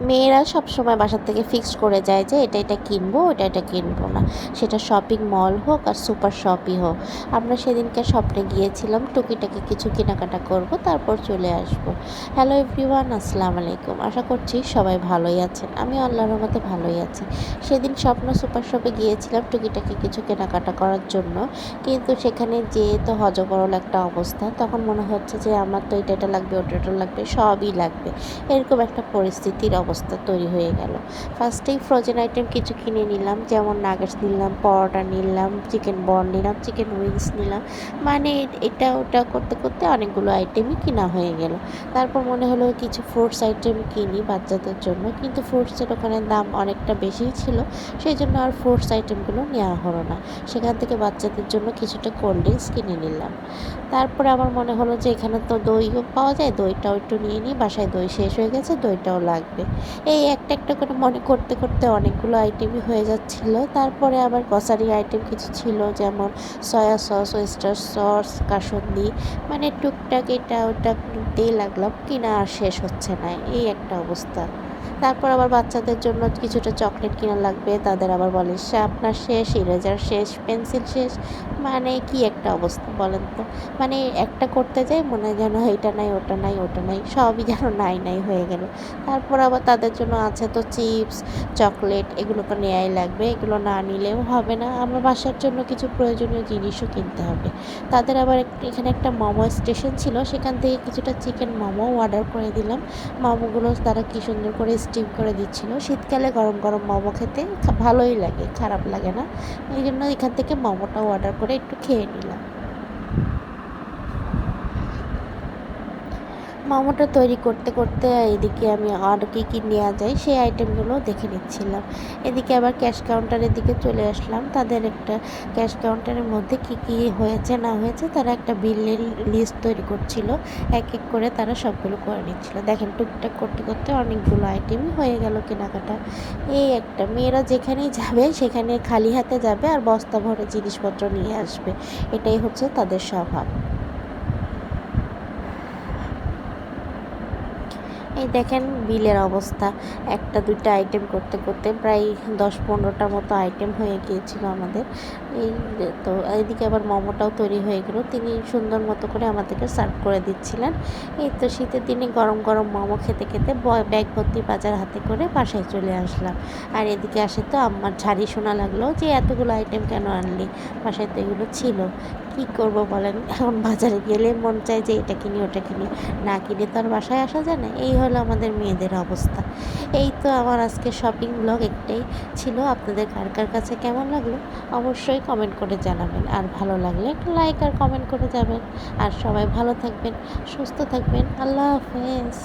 মেয়েরা সব সময় বাসার থেকে ফিক্সড করে যায় যে এটা এটা কিনবো এটা এটা কিনবো না। সেটা শপিং মল হোক আর সুপার শপই হোক। আমরা সেদিনকে স্বপ্নে গিয়েছিলাম, টুকিটাকি কিছু কেনাকাটা করব, তারপর চলে আসব। হ্যালো এভরিওয়ান আসসালামু আলাইকুম। আশা করছি সবাই ভালোই আছেন। আমি আল্লাহর রহমতে ভালোই আছি। সেদিন স্বপ্ন সুপার শপে গিয়েছিলাম টুকিটাকি কিছু কেনাকাটা করার জন্য। কিন্তু সেখানে যেয়ে তো হজবরল একটা অবস্থা। তখন মনে হচ্ছে যে আমার তো এটা এটা লাগবে, ওটা এটা লাগবে, সবই লাগবে। এরকম একটা পরিস্থিতির অবস্থা তৈরি হয়ে গেল। ফার্স্টেই ফ্রোজেন আইটেম কিছু কিনে নিলাম, যেমন নাগেটস নিলাম, পরোটা নিলাম চিকেন বল নিলাম চিকেন উইংস নিলাম। মানে এটা ওটা করতে করতে অনেকগুলো আইটেমই কিনা হয়ে গেল। তারপর মনে হলো কিছু ফ্রুটস আইটেম কিনি বাচ্চাদের জন্য, কিন্তু ফ্রুটসের ওখানে দাম অনেকটা বেশিই ছিল সেই জন্য আর ফ্রুটস আইটেমগুলো নেওয়া হলো না। সেখান থেকে বাচ্চাদের জন্য কিছুটা কোল্ড ড্রিঙ্কস কিনে নিলাম। তারপরে আমার মনে হলো যে এখানে তো দইও পাওয়া যায়, দইটাও একটু নিয়ে নিই, বাসায় দই শেষ হয়ে গেছে, দইটাও লাগবে। এই একটা একটা করে মনে করতে করতে অনেকগুলো আইটেমই হয়ে যাচ্ছিল। তারপরে আবার কসারি আইটেম কিছু ছিল, যেমন soya sauce oyster sauce kasundi. মানে টুকটাক এটা ওটা কিনতেই লাগলাম, কিনা আর শেষ হচ্ছে না, এই একটা অবস্থা। তারপর আবার বাচ্চাদের জন্য কিছুটা চকলেট কিনা লাগবে, তাদের আবার বলে আপনার শেষ, ইরেজার শেষ, পেন্সিল শেষ। মানে কি একটা অবস্থা বলেন তো? মানে একটা করতে যাই, মনে হয় যেন এটা নাই, ওটা নাই ওটা নাই, সবই যেন নাই নাই হয়ে গেল। তারপর আবার তাদের জন্য আছে তো চিপস, চকলেট, এগুলো তো নেওয়াই লাগবে, এগুলো না নিলেও হবে না। আমার বাসার জন্য কিছু প্রয়োজনীয় জিনিসও কিনতে হবে। তাদের আবার এখানে একটা মোমো স্টেশন ছিল, সেখান থেকে কিছুটা চিকেন মোমো অর্ডার করে দিলাম। মোমোগুলো তারা কী সুন্দর করে স্টিম করে দিচ্ছিল। শীতকালে গরম গরম মোমো খেতে ভালোই লাগে, খারাপ লাগে না। এই জন্য এখান থেকে মোমোটাও অর্ডার করে একটু খেয়ে নিলাম। মোমোটা তৈরি করতে করতে এদিকে আমি আর কী কী নেওয়া যায় সেই আইটেমগুলো দেখে নিচ্ছিলাম। এদিকে আবার ক্যাশ কাউন্টারের দিকে চলে আসলাম। তাদের একটা ক্যাশ কাউন্টারের মধ্যে কী কী হয়েছে, না হয়েছে, তারা একটা বিলের লিস্ট তৈরি করছিল। এক এক করে তারা সবগুলো করে নিচ্ছিল। দেখেন, টুকটাক করতে করতে অনেকগুলো আইটেমই হয়ে গেল কেনাকাটা। এই একটা মেয়েরা যেখানেই যাবে, সেখানে খালি হাতে যাবে আর বস্তা ভরে জিনিসপত্র নিয়ে আসবে। এটাই হচ্ছে তাদের স্বভাব। এই দেখেন বিলের অবস্থা। একটা, দুইটা আইটেম করতে করতে প্রায় দশ পনেরোটার মতো আইটেম হয়ে গিয়েছিল আমাদের। এই তো এইদিকে আবার মোমোটাও তৈরি হয়ে গেল। তিনি সুন্দর মতো করে আমাদেরকে সার্ভ করে দিচ্ছিলেন। এই তো শীতের দিনে গরম গরম মোমো খেতে খেতে ব্যাগ ভর্তি বাজার হাতে করে বাসায় চলে আসলাম। আর এদিকে আসে তো আমার ঝাড়ি শোনা লাগল যে, এতগুলো আইটেম কেন আনলি? বাসায় তো এগুলো ছিল। কী করব বলেন? এখন বাজারে গেলে মন চায় যে, এটা কিনি, ওটা কিনি। না কিনে তো আর বাসায় আসা যায় না। এই হলো আমাদের মেয়েদের অবস্থা। এই তো আমার আজকে শপিং ব্লগ একটাই ছিল। আপনাদের কার কার কাছে কেমন লাগল অবশ্যই কমেন্ট করে জানাবেন। আর ভালো লাগলে একটা লাইক আর কমেন্ট করে যাবেন। আর সবাই ভালো থাকবেন, সুস্থ থাকবেন। আল্লাহ হাফেজ।